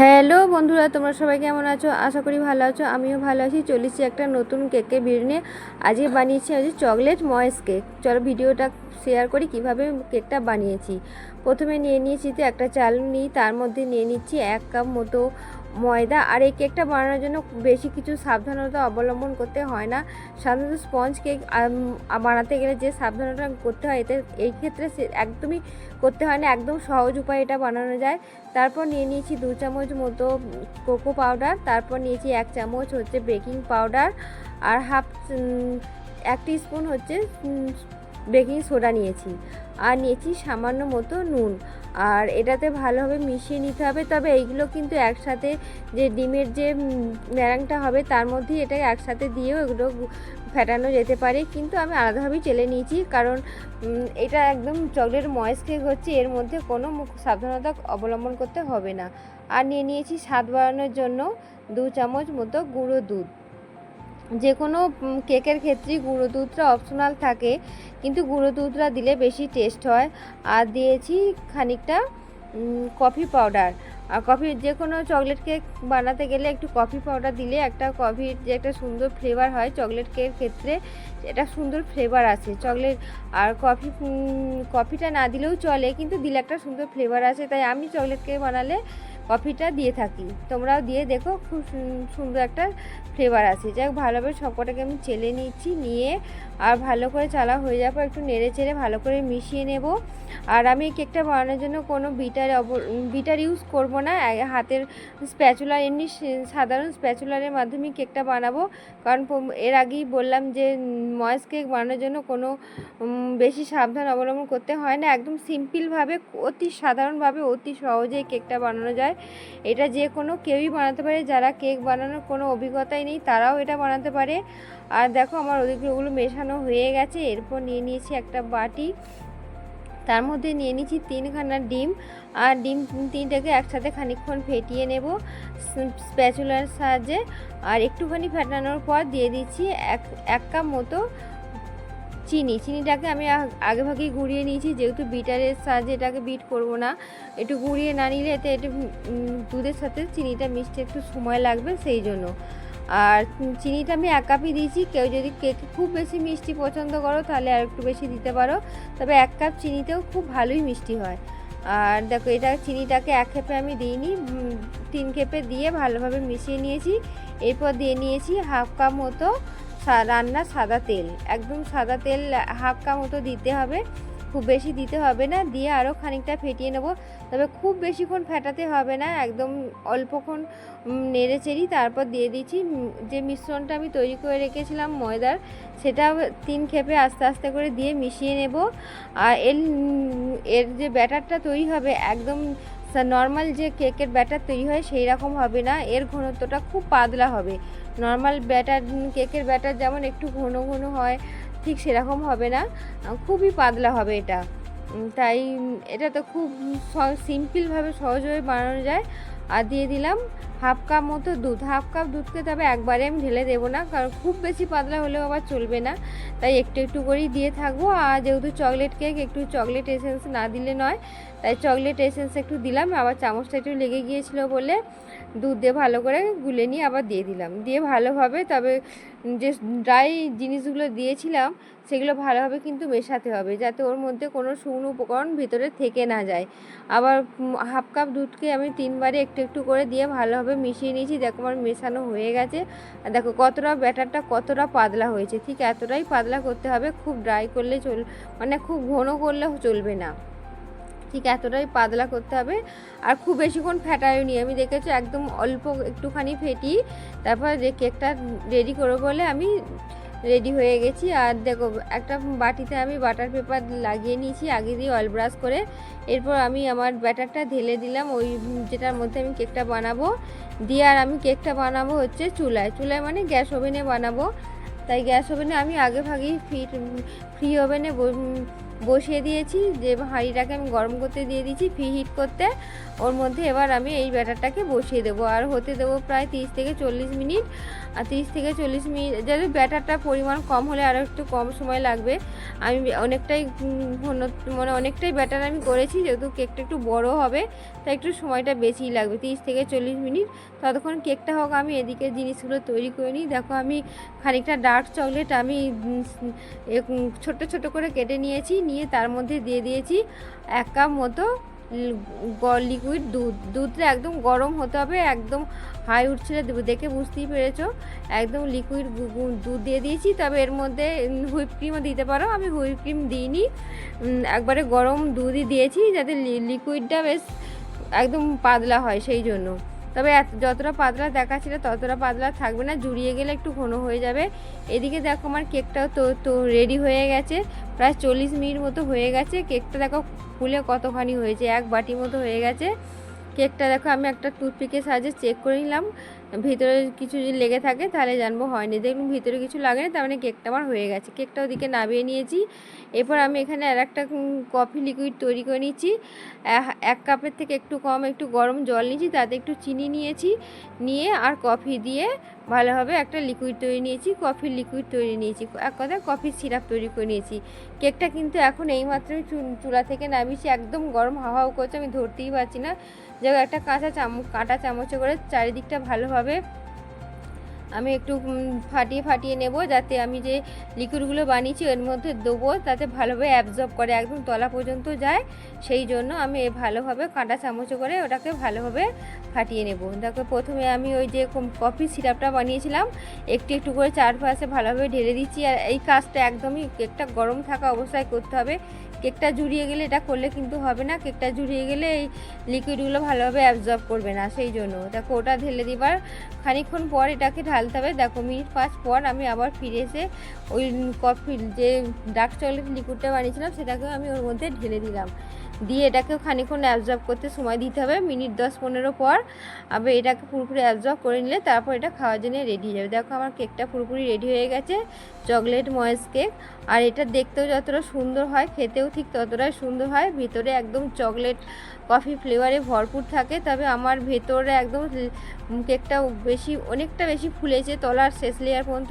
Hello বন্ধুরা, তোমরা সবাই কেমন আছো? আশা করি ভালো আছো। আমিও ভালো আছি। চলেছি একটা নতুন কেকের নিয়ে। আজকে বানিয়েছি আজকে চকলেট ময়েস কেক। চলো ভিডিওটা শেয়ার করি, কীভাবে কেকটা বানিয়েছি। প্রথমে নিয়ে নিয়েছি তো একটা চাল নিই তার মধ্যে নিয়ে নিচ্ছি এক কাপ মতো ময়দা আর এই কেকটা বানানোর জন্য বেশি কিছু সাবধানতা অবলম্বন করতে হয় না। সাধারণত স্পঞ্জ কেক বানাতে গেলে যে সাবধানতা করতে হয়, এতে, এই ক্ষেত্রে একদমই করতে হয় না, একদম সহজ উপায়ে এটা বানানো যায়। তারপর নিয়ে নিয়েছি দু চামচ মতো কোকো পাউডার তারপর নিয়েছি এক চামচ হচ্ছে বেকিং পাউডার আর হাফ এক স্পুন হচ্ছে বেকিং সোডা নিয়েছি। আর নিয়েছি সামান্য মতো নুন। আর এটাতে ভালোভাবে মিশিয়ে নিতে হবে। তবে এইগুলো কিন্তু একসাথে যে ডিমের যে ন্যারাংটা হবে, তার মধ্যেই এটাকে একসাথে দিয়েও এগুলো ফেটানো যেতে পারে। কিন্তু আমি আলাদাভাবেই চেলে নিয়েছি। কারণ এটা একদম চকলেট ময়েস কেক হচ্ছে। এর মধ্যে কোনো সাবধানতা অবলম্বন করতে হবে না। আর নিয়ে নিয়েছি স্বাদ বাড়ানোর জন্য দু চামচ মতো গুঁড়ো দুধ। যে কোনো কেকের ক্ষেত্রেই গুঁড়ো দুধটা অপশনাল থাকে, কিন্তু গুঁড়ো দুধটা দিলে বেশি টেস্ট হয়। আর দিয়েছি খানিকটা কফি পাউডার আর কফি যে কোনো চকলেট কেক বানাতে গেলে একটু কফি পাউডার দিলে একটা কফির যে একটা সুন্দর ফ্লেভার হয় চকলেট কেকের ক্ষেত্রে এটা সুন্দর ফ্লেভার আছে চকলেট আর কফি কফিটা না দিলেও চলে, কিন্তু দিলে একটা সুন্দর ফ্লেভার আছে তাই আমি চকলেট কেক বানালে কফিটা দিয়ে থাকি। তোমরাও দিয়ে দেখো খুব সুন্দর একটা ফ্লেভার আছে। যাই ভালোভাবে সবকটাকে আমি চেলে নিচ্ছি, নিয়ে আর ভালো করে চালা হয়ে যাওয়ার পর একটু নেড়ে চেড়ে ভালো করে মিশিয়ে নেব। আর আমি কেকটা বানানোর জন্য কোনো বিটার বিটার ইউজ করব না। হাতের স্প্যাচুলার এমনি সাধারণ স্প্যাচুলারের মাধ্যমে কেকটা বানাবো। কারণ এর আগেই বললাম যে, ময়েস কেক বানানোর জন্য কোনো বেশি সাবধান অবলম্বন করতে হয় না। একদম সিম্পলভাবে অতি সাধারণভাবে অতি সহজেই কেকটা বানানো যায়। এটা যে কোনো কেউই বানাতে পারে, যারা কেক বানানোর কোনো অভিজ্ঞতাই নেই তারাও এটা বানাতে পারে। আর দেখো আমার ওদিকগুলো মেশানো হয়ে গেছে, এরপর নিয়ে নিয়েছি একটা বাটি। তার মধ্যে নিয়ে নিচ্ছি তিনখানা ডিম, আর ডিম তিনটাকে একসাথে খানিকক্ষণ ফেটিয়ে নেব স্প্যাচুলার সাহায্যে। আর একটুখানি ফেটানোর পর দিয়ে দিচ্ছি এক এক কাপ মতো চিনি, চিনিটাকে আমি আগে ভাগেই গুঁড়িয়ে নিয়েছি, যেহেতু বিটারের সাহায্যে এটাকে বিট করব না। একটু গুঁড়িয়ে না নিলে এতে একটু দুধের সাথে চিনিটা মিশতে একটু সময় লাগবে সেই জন্য। আর চিনিটা আমি এক কাপই দিয়েছি, কেউ যদি কেক খুব বেশি মিষ্টি পছন্দ করো তাহলে আর একটু বেশি দিতে পারো। তবে এক কাপ চিনিতেও খুব ভালোই মিষ্টি হয়। আর দেখো এটা চিনিটাকে এক খেপে আমি দিইনি তিন খেপে দিয়ে ভালোভাবে মিশিয়ে নিয়েছি। এরপর দিয়ে নিয়েছি হাফ কাপ মতো রান্না সাদা তেল। একদম সাদা তেল হাফ কাপ মতো দিতে হবে। খুব বেশি দিতে হবে না, দিয়ে আরও খানিকটা ফেটিয়ে নেব। তবে খুব বেশিক্ষণ ফেটাতে হবে না, একদম অল্পক্ষণ নেড়ে চেড়ি তারপর দিয়ে দিচ্ছি। যে মিশ্রণটা আমি তৈরি করে রেখেছিলাম ময়দার সেটা তিন খেপে আস্তে আস্তে করে দিয়ে মিশিয়ে নেব। আর এর এর যে ব্যাটারটা তৈরি হবে, একদম নর্মাল যে কেকের ব্যাটার তৈরি হয় সেই রকম হবে না। এর ঘনত্বটা খুব পাতলা হবে। নর্মাল ব্যাটার কেকের ব্যাটার যেমন একটু ঘন ঘন হয়, ঠিক সেরকম হবে না। খুবই পাতলা হবে এটা। তাই এটা তো খুব সিম্পলভাবে সহজভাবে বানানো যায়। আর দিয়ে দিলাম হাফ কাপ মতো দুধ, হাফ কাপ দুধকে তবে একবারে আমি ঢেলে দেবো না, কারণ খুব বেশি পাতলা হলেও আবার চলবে না। তাই একটু একটু করেই দিয়ে থাকব। আর যেহেতু চকলেট কেক একটু চকলেট এসেন্স না দিলে নয়, তাই চকলেট এসেন্স একটু দিলাম। আবার চামচটা একটু লেগে গিয়েছিল বলে দুধ দিয়ে ভালো করে গুলে নিয়ে আবার দিয়ে দিলাম। দিয়ে ভালোভাবে তবে যে ড্রাই জিনিসগুলো দিয়েছিলাম, সেগুলো ভালোভাবে কিন্তু মেশাতে হবে, যাতে ওর মধ্যে কোনো শুকনো উপকরণ ভিতরে থেকে না যায়। আবার হাফ কাপ দুধকে আমি তিনবারে একটু একটু করে দিয়ে ভালোভাবে মিশিয়ে নিয়েছি, দেখো আমার মেশানো হয়ে গেছে। আর দেখো কতটা ব্যাটারটা কতটা পাতলা হয়েছে, ঠিক এতটাই পাতলা করতে হবে, খুব ড্রাই করলে চল মানে খুব ঘন করলে চলবে না। ঠিক এতটাই পাতলা করতে হবে, আর খুব বেশিক্ষণ ফেটায়নি নি। আমি দেখেছি একদম অল্প একটুখানি ফেটি, তারপর যে কেকটা রেডি করব বলে আমি রেডি হয়ে গেছি। আর দেখো, একটা বাটিতে আমি বাটার পেপার লাগিয়ে নিয়েছি, আগে দিয়ে অয়েল ব্রাশ করে। এরপর আমি আমার ব্যাটারটা ঢেলে দিলাম, ওই যেটার মধ্যে আমি কেকটা বানাবো। দিয়ে আর আমি কেকটা বানাবো হচ্ছে চুলায়। চুলায় মানে গ্যাস ওভেনে বানাবো। তাই গ্যাস ওভেনে আমি আগে ভাগেই ফ্রি ফ্রি ওভেনে বসিয়ে দিয়েছি, যে হাঁড়িটাকে আমি গরম করতে দিয়ে দিয়েছি ফি হিট করতে। ওর মধ্যে এবার আমি এই ব্যাটারটাকে বসিয়ে দেবো। আর হতে দেবো প্রায় তিরিশ থেকে চল্লিশ মিনিট। আর তিরিশ থেকে চল্লিশ মিনিট যদি ব্যাটারটা পরিমাণ কম হলে আরও একটু কম সময় লাগবে। আমি অনেকটাই মানে অনেকটাই ব্যাটার আমি করেছি, যেহেতু কেকটা একটু বড় হবে, তাই একটু সময়টা বেশিই লাগবে, তিরিশ থেকে চল্লিশ মিনিট। ততক্ষণ কেকটা হোক, আমি এদিকে জিনিসগুলো তৈরি করে নিই। দেখো, আমি খানিকটা ডার্ক চকলেট আমি ছোট ছোট করে কেটে নিয়েছি। নিয়ে তার মধ্যে দিয়ে দিয়েছি এক কাপ মতো লিকুইড দুধ। দুধটা একদম গরম হতে হবে, একদম হাই উঠছিল দে- দেখে বুঝতেই পেরেছ, একদম লিকুইড দুধ দিয়ে দিয়েছি। তবে এর মধ্যে হুইপ ক্রিমও দিতে পারো। আমি হুইপ ক্রিম দিইনি। একবারে গরম দুধই দিয়েছি যাতে লিকুইডটা বেশ একদম পাতলা হয় সেই জন্য। তবে যতটা পাতলা দেখাচ্ছিল ততটা পাতলা থাকবে না, জুড়িয়ে গেলে একটু ঘন হয়ে যাবে। এদিকে দেখো আমার কেকটাও তো তো রেডি হয়ে গেছে, প্রায় চল্লিশ মিনিট মতো হয়ে গেছে। কেকটা দেখো ফুলে কতখানি হয়েছে, এক বাটি মতো হয়ে গেছে। কেকটা দেখো আমি একটা টুথপিকের সাহায্যে চেক করে নিলাম। ভিতরে কিছু যদি লেগে থাকে, তাহলে জানব হয়নি। দেখুন, ভিতরে কিছু লাগে না তার মানে কেকটা আমার হয়ে গেছে। কেকটা ওদিকে নামিয়ে নিয়েছি। এরপর আমি এখানে আর একটা কফি লিকুইড তৈরি করে এক- এক কাপের থেকে একটু কম, একটু গরম জল নিয়েছি, তাতে একটু চিনি নিয়েছি। নিয়ে আর কফি দিয়ে ভালোভাবে একটা লিকুইড তৈরি নিয়েছি কফির লিকুইড তৈরি নিয়েছি। এক কথায় কফির সিরাপ তৈরি করে নিয়েছি। কেকটা কিন্তু এখন এইমাত্রই চুলা থেকে নামিয়েছি, একদম গরম হাওয়া করছে, আমি ধরতেই পারছি না। যে একটা কাঁচা চামচ কাঁটা চামচে করে চারিদিকটা ভালোভাবে আমি একটু ফাটিয়ে ফাটিয়ে নেব যাতে আমি যে লিকুইডগুলো বানিয়েছি এর মধ্যে দেবো তাতে ভালোভাবে অ্যাবজর্ব করে একদম তলা পর্যন্ত যায়। সেই জন্য আমি ভালোভাবে কাঁটা চামচে করে ওটাকে ভালোভাবে ফাটিয়ে নেব। দেখো প্রথমে আমি ওই যে কফি সিরাপটা বানিয়েছিলাম। একটু একটু করে চারপাশে ভালোভাবে ঢেলে দিচ্ছি। আর এই কাজটা একদমই কেকটা গরম থাকা অবস্থায় করতে হবে। কেকটা জুড়িয়ে গেলে এটা করলে কিন্তু হবে না। কেকটা জুড়িয়ে গেলে এই লিকুইডগুলো ভালোভাবে অ্যাবজর্ব করবে না, সেই জন্য। দেখো, ওটা ঢেলে দিবার খানিক্ষণ পর এটাকে ঢালতে হবে। দেখো, মিনিট পাঁচ পর আমি আবার ফিরে এসে ওই কফি যে ডার্ক চকলেট লিকুইডটা বানিয়েছিলাম, সেটাকেও আমি ওর মধ্যে ঢেলে দিলাম। দিয়ে এটাকেও খানিক্ষণ অ্যাবজর্ব করতে সময় দিতে হবে, মিনিট দশ পনেরো পর আবার এটাকে পুরোপুরি অ্যাবজর্ব করে নিলে তারপর এটা খাওয়ার জন্য রেডি হয়ে যাবে। দেখো আমার কেকটা পুরোপুরি রেডি হয়ে গেছে চকলেট ময়েস কেক আর এটা দেখতেও যতটা সুন্দর হয়, খেতেও ঠিক ততটাই সুন্দর হয়, ভিতরে একদম চকলেট কফি ফ্লেভারে ভরপুর থাকে, তবে আমার ভেতরে একদম কেকটা বেশি, অনেকটা বেশি ফুলেছে, তলার শেষ লেয়ার পর্যন্ত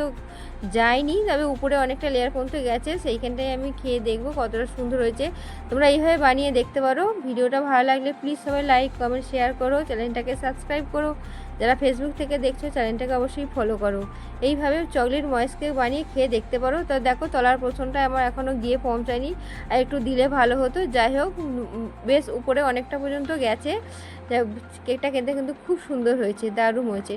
যায়নি, তবে উপরে অনেকটা লেয়ার পর্যন্ত গেছে, সেইখানটাই আমি খেয়ে দেখব কতটা সুন্দর হয়েছে। তোমরা এইভাবে বানিয়ে দেখতে পারো, ভিডিওটা ভালো লাগলে প্লিজ সবাই লাইক কমেন্ট শেয়ার করো চ্যানেলটাকে সাবস্ক্রাইব করো। যারা ফেসবুক থেকে দেখছ চ্যানেলটাকে অবশ্যই ফলো করো। এইভাবে চকলেট ময়েস কেক বানিয়ে খেয়ে দেখতে পারো। তো দেখো, তলার পোষণটা আমার এখনও গিয়ে পৌঁছায়নি। আর একটু দিলে ভালো হতো। যাই হোক বেশ উপরে অনেকটা পর্যন্ত গেছে। কেকটা খেতে কিন্তু খুব সুন্দর হয়েছে, দারুণ হয়েছে।